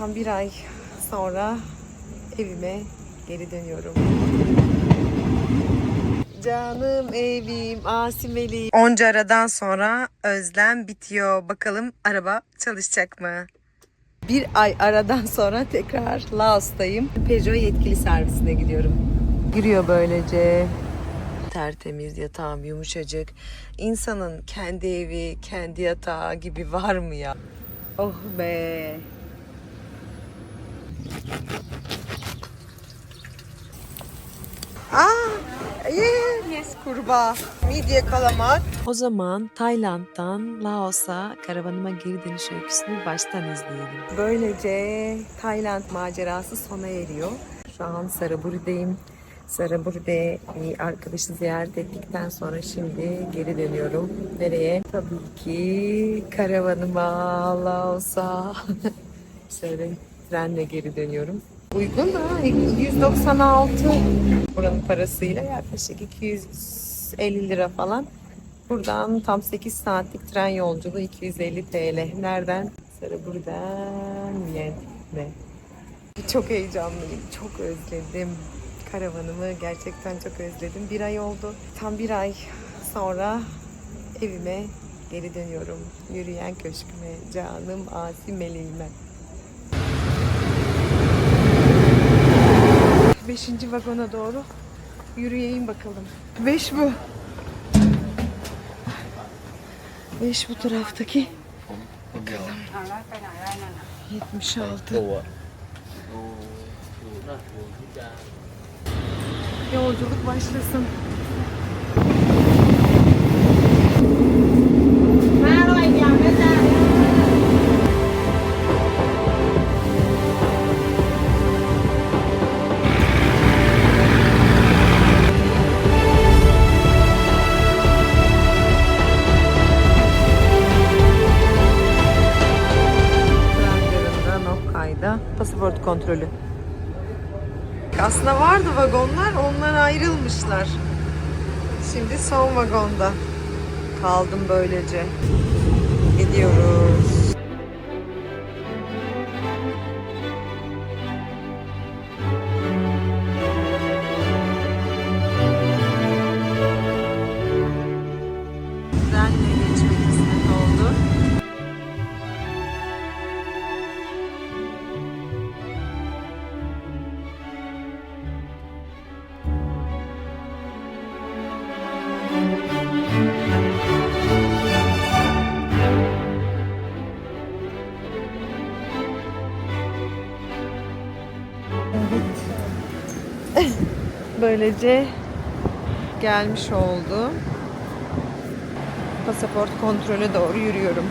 Tam bir ay sonra evime geri dönüyorum. Canım evim, Asimeli. Onca aradan sonra özlem bitiyor. Bakalım araba çalışacak mı? Bir ay aradan sonra tekrar Laos'tayım. Peugeot yetkili servisine gidiyorum. Giriyor böylece. Tertemiz yatağım yumuşacık. İnsanın kendi evi, kendi yatağı gibi var mı ya? Oh be. Aa, yeah, yes kurbağa. Midye kalamar. O zaman Tayland'dan Laos'a karavanıma geri dönüş öyküsünü baştan izleyelim. Böylece Tayland macerası sona eriyor. Şu an Saraburi'deyim. Saraburi'de bir arkadaşı ziyaret ettikten sonra şimdi geri dönüyorum. Nereye? Tabii ki karavanıma, Laos'a. Şöyle trenle geri dönüyorum. Uygun ha. Hani 196 buranın parasıyla yaklaşık 250 lira falan. Buradan tam 8 saatlik tren yolculuğu 250 TL. Nereden? Sarıbur'dan Viyen'e. Çok heyecanlıyım. Çok özledim. Karavanımı gerçekten çok özledim. Bir ay oldu. Tam bir ay sonra evime geri dönüyorum. Yürüyen köşküme, canım Asimeli'yime. 5. vagona doğru yürüyeyim bakalım. 5 bu. 5 bu taraftaki. Bakalım. 76. Yolculuk başlasın. Kontrolü. Aslında vardı vagonlar, onlar ayrılmışlar. Şimdi son vagonda kaldım böylece. Gidiyoruz. Böylece gelmiş oldu. Pasaport kontrolü doğru yürüyorum.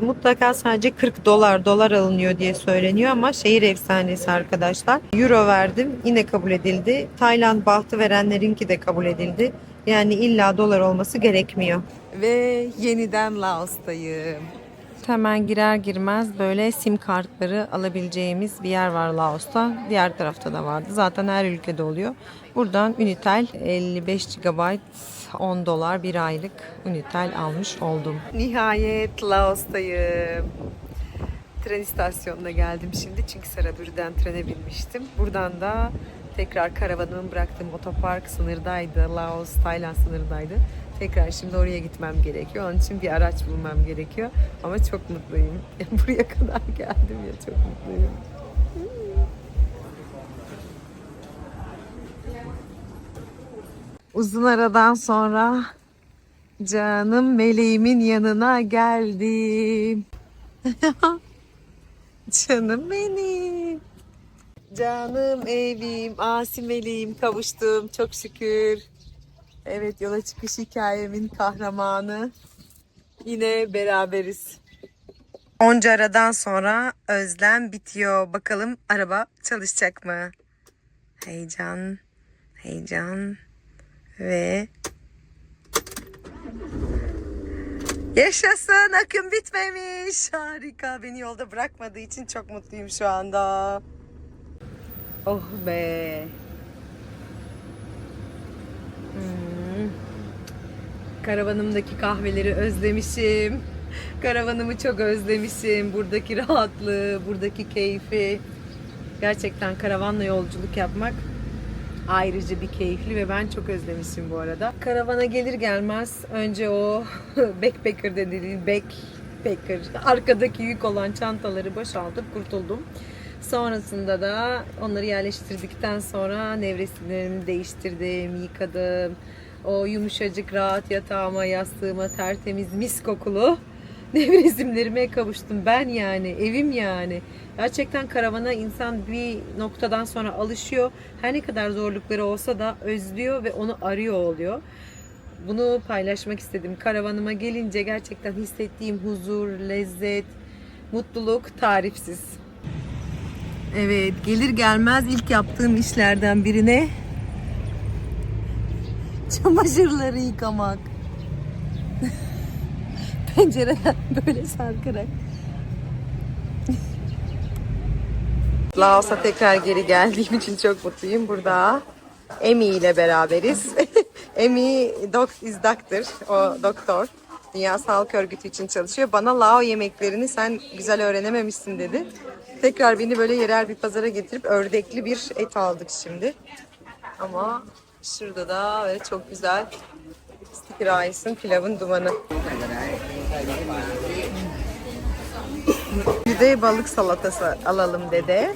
Mutlaka sadece 40 dolar dolar alınıyor diye söyleniyor ama şehir efsanesi arkadaşlar. Euro verdim yine kabul edildi. Tayland bahtı verenlerinki de kabul edildi. Yani illa dolar olması gerekmiyor. Ve yeniden Laos'tayım. Hemen girer girmez böyle sim kartları alabileceğimiz bir yer var Laos'ta. Diğer tarafta da vardı. Zaten her ülkede oluyor. Buradan Unitel 55 GB 10 dolar bir aylık Unitel almış oldum. Nihayet Laos'tayım. Tren istasyonuna geldim şimdi çünkü Saraburi'den trene binmiştim. Buradan da tekrar karavanımı bıraktığım otopark sınırdaydı. Laos, Tayland sınırdaydı. Tekrar şimdi oraya gitmem gerekiyor. Onun için bir araç bulmam gerekiyor. Ama çok mutluyum. Buraya kadar geldim ya çok mutluyum. Uzun aradan sonra canım meleğimin yanına geldim. canım benim. Canım evim, asimeliğim kavuştum çok şükür. Evet yola çıkış hikayemin kahramanı. Yine beraberiz. Onca aradan sonra özlem bitiyor. Bakalım araba çalışacak mı? Heyecan, heyecan ve Yaşasın akım bitmemiş. Harika. Beni yolda bırakmadığı için çok mutluyum şu anda. Oh be. Hmm. Karavanımdaki kahveleri özlemişim. Karavanımı çok özlemişim. Buradaki rahatlığı, buradaki keyfi. Gerçekten karavanla yolculuk yapmak ayrıca bir keyifli ve ben çok özlemişim bu arada. Karavana gelir gelmez önce o backpacker dediği backpacker arkadaki yük olan çantaları boşaltıp kurtuldum. Sonrasında da onları yerleştirdikten sonra nevresimlerimi değiştirdim, yıkadım. O yumuşacık rahat yatağıma, yastığıma tertemiz mis kokulu nevresimlerime kavuştum. Ben yani, evim yani. Gerçekten karavana insan bir noktadan sonra alışıyor. Her ne kadar zorlukları olsa da özlüyor ve onu arıyor oluyor. Bunu paylaşmak istedim. Karavanıma gelince gerçekten hissettiğim huzur, lezzet, mutluluk tarifsiz. Evet, gelir gelmez ilk yaptığım işlerden birine çamaşırları yıkamak. Pencereden böyle sarkarak. Laos'a tekrar geri geldiğim için çok mutluyum. Burada Emi ile beraberiz. Emi doc is doctor, o doktor. Dünya Sağlık Örgütü için çalışıyor. Bana Lao yemeklerini sen güzel öğrenememişsin dedi. Tekrar beni böyle yerel bir pazara getirip ördekli bir et aldık şimdi. Ama şurada da böyle çok güzel sticky rice'ın pilavın dumanı. Bir de balık salatası alalım dedi.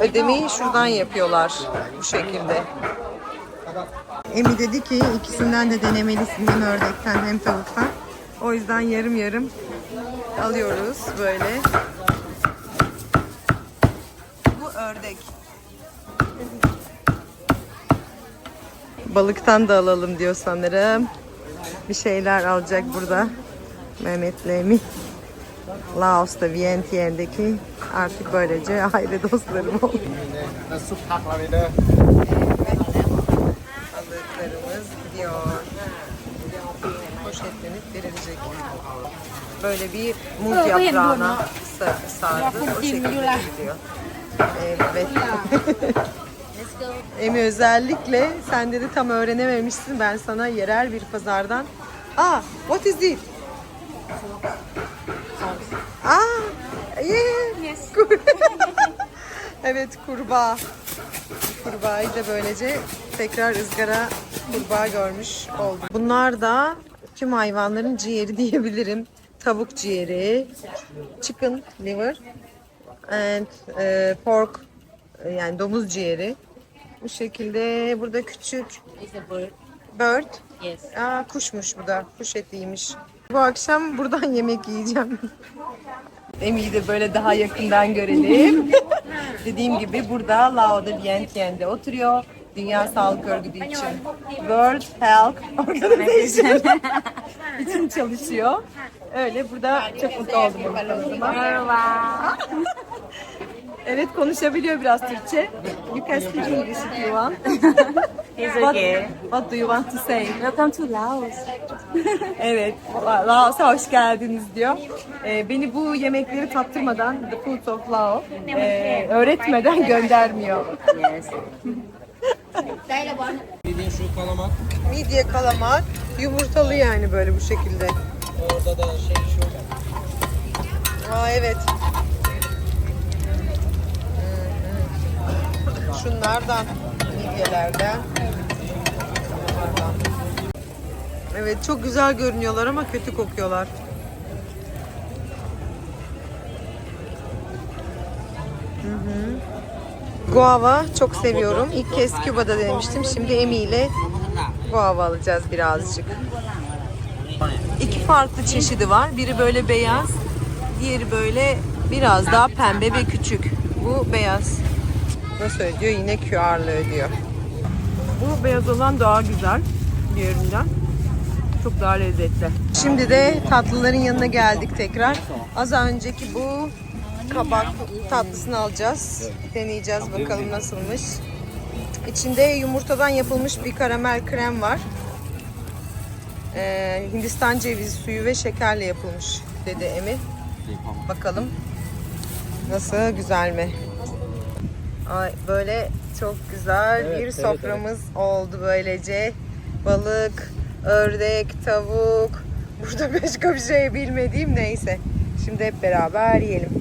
Ödemeyi şuradan yapıyorlar bu şekilde. Emi dedi ki ikisinden de denemelisin hem ördekten hem tavuktan. O yüzden yarım yarım alıyoruz böyle. Balıktan da alalım diyor sanırım. Bir şeyler alacak burada. Mehmet Lemi. Laos'ta, Vientiane'deki artık böylece aile dostlarım oldu. Aldıklarımız gidiyor. Poşetlenip verilecek. Böyle bir muz yaprağına sardı. O şekilde gidiyor. Evet. Emi özellikle sen dedi tam öğrenememişsin. Ben sana yerel bir pazardan. Aa, what is it? Aa, yeah. evet kurbağa. Kurbağayı da böylece tekrar ızgara kurbağa görmüş oldum. Bunlar da tüm hayvanların ciğeri diyebilirim. Tavuk ciğeri, chicken liver and e, pork e, yani domuz ciğeri. Bu şekilde burada küçük bird. bird. Yes. Aa, kuşmuş bu da. Kuş etiymiş. Bu akşam buradan yemek yiyeceğim. Emi'yi de böyle daha yakından görelim. Dediğim gibi burada Lao'da Vientiane'de oturuyor. Dünya Sağlık Örgütü için World Health Organization için çalışıyor. Öyle burada çok mutlu oldum. Merhaba. Evet konuşabiliyor biraz Türkçe. You can speak English if you want. It's What, okay. what do you want to say? Welcome to Laos. Evet, Laos'a hoş geldiniz diyor. Ee, beni bu yemekleri tattırmadan, The Food of Lao, e, öğretmeden göndermiyor. Yes. Bildiğin şu kalamak. Midye kalamar, yumurtalı yani böyle bu şekilde. Orada da şey şu. Aa evet. Şunlardan, midyelerden. Bunlardan. Evet çok güzel görünüyorlar ama kötü kokuyorlar. Hı hı. Guava çok seviyorum. İlk kez Küba'da denemiştim. Şimdi Emi ile guava alacağız birazcık. İki farklı çeşidi var. Biri böyle beyaz, diğeri böyle biraz daha pembe ve küçük. Bu beyaz. Nasıl ödüyor? Yine QR'la ödüyor. Bu beyaz olan daha güzel diğerinden. Çok daha lezzetli. Şimdi de tatlıların yanına geldik tekrar. Az önceki bu kabak tatlısını alacağız. Deneyeceğiz bakalım nasılmış. İçinde yumurtadan yapılmış bir karamel krem var. Ee, Hindistan cevizi suyu ve şekerle yapılmış dedi Emi. Bakalım nasıl güzel mi? Ay, böyle çok güzel Evet, bir evet, soframız oldu böylece. Balık, ördek, tavuk, Burada başka bir şey bilmediğim neyse. Şimdi hep beraber yiyelim.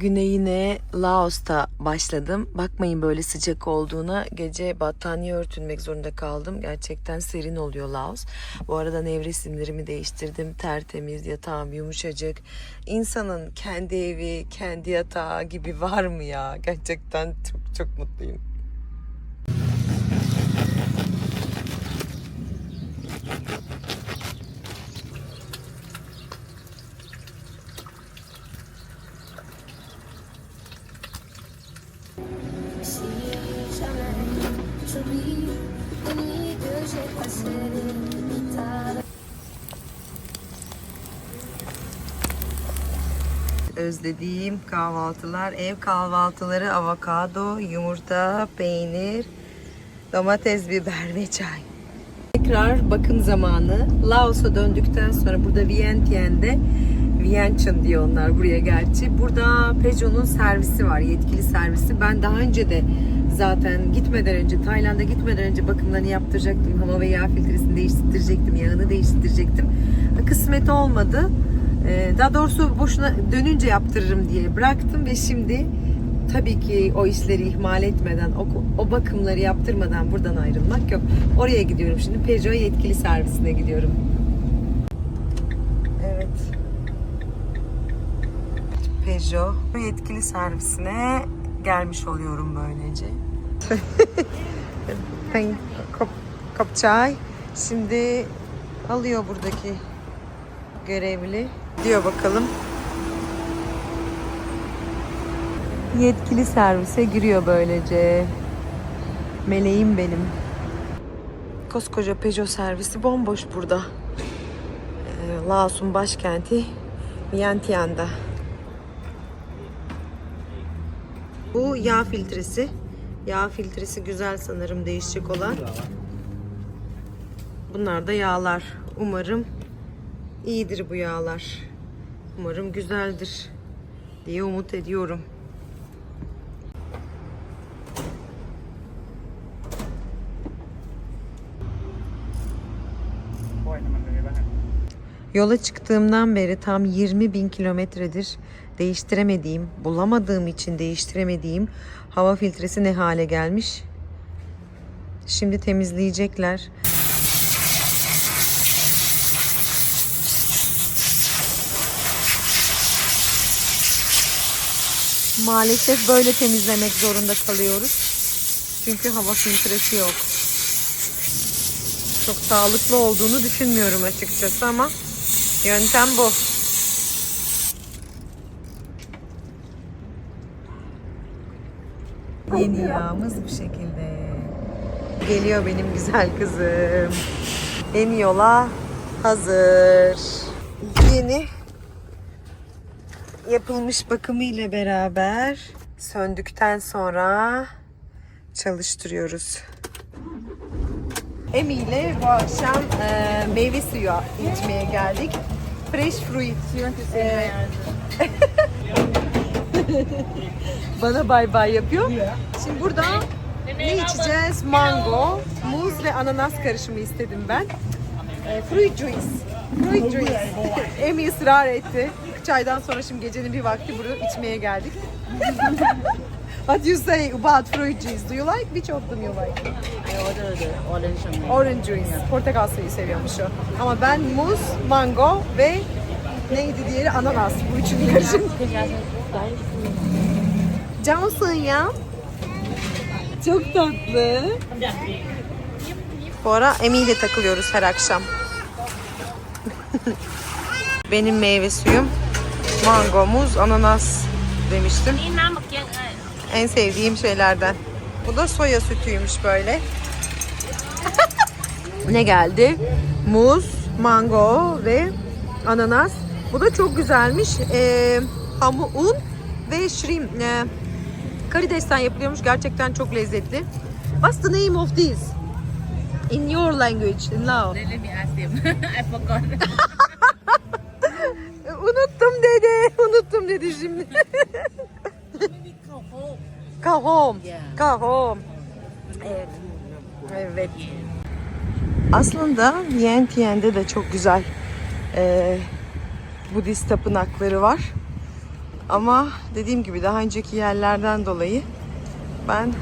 Güne yine Laos'ta başladım. Bakmayın böyle sıcak olduğuna. Gece battaniye örtünmek zorunda kaldım. Gerçekten serin oluyor Laos. Bu arada nevresimlerimi değiştirdim. Tertemiz, yatağım yumuşacık. İnsanın kendi evi, kendi yatağı gibi var mı ya? Gerçekten çok çok mutluyum. Özlediğim kahvaltılar, ev kahvaltıları, avokado, yumurta, peynir, domates, biber ve çay. Tekrar bakım zamanı. Laos'a döndükten sonra burada Vientiane'de Vientiane diyor onlar buraya gerçi. Burada Peugeot'un servisi var, yetkili servisi. Ben daha önce de zaten gitmeden önce, Tayland'a gitmeden önce bakımlarını yaptıracaktım. Hava ve yağ filtresini değiştirecektim, yağını değiştirecektim. Kısmet olmadı. Ee, Daha doğrusu boşuna dönünce yaptırırım diye bıraktım ve şimdi tabii ki o işleri ihmal etmeden, o, o bakımları yaptırmadan buradan ayrılmak yok. Oraya gidiyorum şimdi. Peugeot yetkili servisine gidiyorum. Evet. Peugeot yetkili servisine gelmiş oluyorum böylece. ben kop, kop çay. Şimdi alıyor buradaki görevli. Diyor bakalım. Yetkili servise giriyor böylece. Meleğim benim. Koskoca Peugeot servisi bomboş burada. Ee, Laos'un başkenti Vientiane'da. Bu yağ filtresi. Yağ filtresi güzel sanırım değişecek olan. Bunlar da yağlar. Umarım iyidir bu yağlar. Umarım güzeldir diye umut ediyorum. Yola çıktığımdan beri tam 20 bin kilometredir değiştiremediğim, bulamadığım için değiştiremediğim hava filtresi ne hale gelmiş. Şimdi temizleyecekler. Maalesef böyle temizlemek zorunda kalıyoruz. Çünkü hava filtresi yok. Çok sağlıklı olduğunu düşünmüyorum açıkçası ama yöntem bu. Yeni yağımız bu şekilde. Geliyor benim güzel kızım. Yeni yola hazır. Yeni yapılmış bakımı ile beraber söndükten sonra çalıştırıyoruz. Emi ile bu akşam e, meyve suyu içmeye geldik. Fresh fruit. E, bana bay bay yapıyor. Şimdi burada ne içeceğiz? Mango, muz ve ananas karışımı istedim ben. E, fruit juice. Fruit juice. Emi ısrar etti. Çaydan sonra şimdi gecenin bir vakti burada içmeye geldik. What you say about fruit juice? Do you like? Which of them you like? I order the orange one. Orange juice. Portakal suyu seviyormuş o. Ama ben muz, mango ve neydi diğeri ananas. Bu üçünü karışım. Cansın ya. Çok tatlı. Bu ara Emi ile takılıyoruz her akşam. Benim meyve suyum mango, muz, ananas demiştim. En sevdiğim şeylerden. Bu da soya sütüymüş böyle. ne geldi? Muz, mango ve ananas. Bu da çok güzelmiş. Ee, hamu, un ve shrimp. Ee, karidesten yapılıyormuş. Gerçekten çok lezzetli. What's the name of this? In your language, in Lao. Let me ask him. I forgot. Dedi. Unuttum dedi şimdi. Kahom. Yeah. Kahom. Evet. Evet. Aslında Vientiane'de de çok güzel e, Budist tapınakları var. Ama dediğim gibi daha önceki yerlerden dolayı ben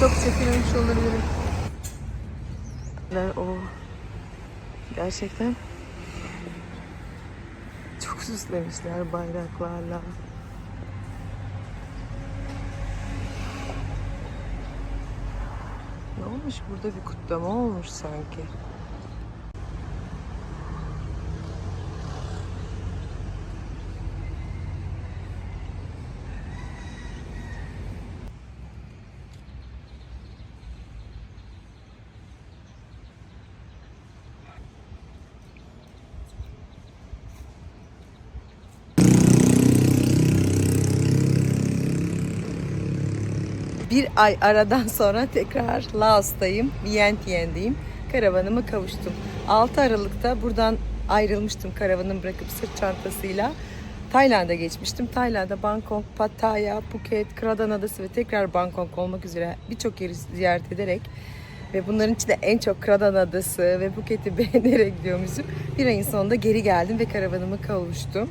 çok çekilemiş olabilirim. O gerçekten çok süslemişler bayraklarla. Ne olmuş burada bir kutlama olmuş sanki. Bir ay aradan sonra tekrar Laos'tayım, Vientiane'deyim. Karavanıma kavuştum. 6 Aralık'ta buradan ayrılmıştım karavanımı bırakıp sırt çantasıyla. Tayland'a geçmiştim. Tayland'da Bangkok, Pattaya, Phuket, Kradan Adası ve tekrar Bangkok olmak üzere birçok yeri ziyaret ederek ve bunların içinde en çok Kradan Adası ve Phuket'i beğenerek gidiyormuşum. Bir ayın sonunda geri geldim ve karavanıma kavuştum.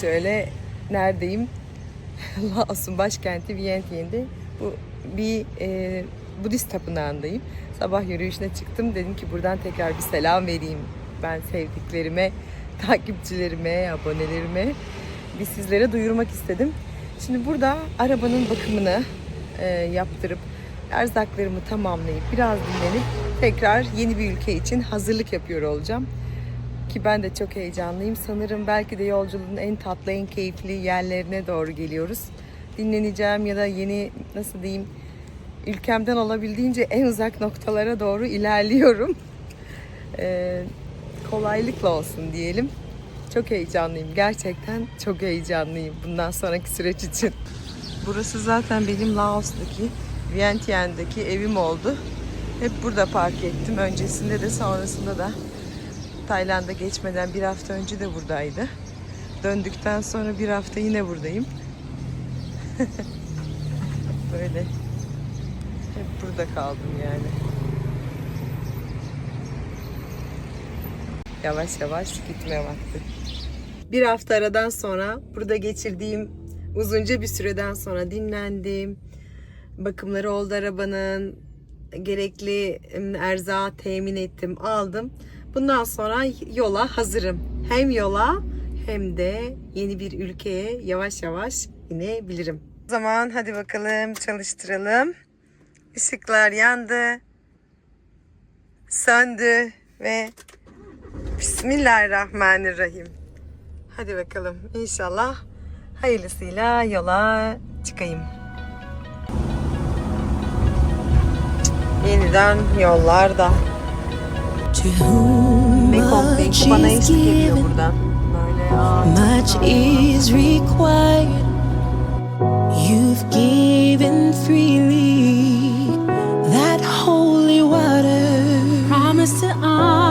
Şöyle neredeyim? Laos'un başkenti Vientiane'de bu bir e, Budist tapınağındayım. Sabah yürüyüşüne çıktım. Dedim ki buradan tekrar bir selam vereyim. Ben sevdiklerime, takipçilerime, abonelerime bir sizlere duyurmak istedim. Şimdi burada arabanın bakımını e, yaptırıp erzaklarımı tamamlayıp biraz dinlenip tekrar yeni bir ülke için hazırlık yapıyor olacağım. Ki ben de çok heyecanlıyım. Sanırım belki de yolculuğun en tatlı, en keyifli yerlerine doğru geliyoruz. Dinleneceğim ya da yeni nasıl diyeyim ülkemden olabildiğince en uzak noktalara doğru ilerliyorum. Ee, kolaylıkla olsun diyelim. Çok heyecanlıyım. Gerçekten çok heyecanlıyım bundan sonraki süreç için. Burası zaten benim Laos'taki, Vientiane'deki evim oldu. Hep burada park ettim. Öncesinde de sonrasında da Tayland'a geçmeden bir hafta önce de buradaydı. Döndükten sonra bir hafta yine buradayım. Böyle hep burada kaldım yani. Yavaş yavaş gitme vakti. Bir hafta aradan sonra burada geçirdiğim uzunca bir süreden sonra dinlendim. Bakımları oldu arabanın. Gerekli erzağı temin ettim, aldım. Bundan sonra yola hazırım. Hem yola hem de yeni bir ülkeye yavaş yavaş inebilirim. O zaman hadi bakalım çalıştıralım. Işıklar yandı. Söndü ve Bismillahirrahmanirrahim. Hadi bakalım inşallah hayırlısıyla yola çıkayım. Yeniden yollarda. Much Link bana eşlik ediyor given, buradan. Böyle aa, much is required. Given freely that holy water. Promise to honor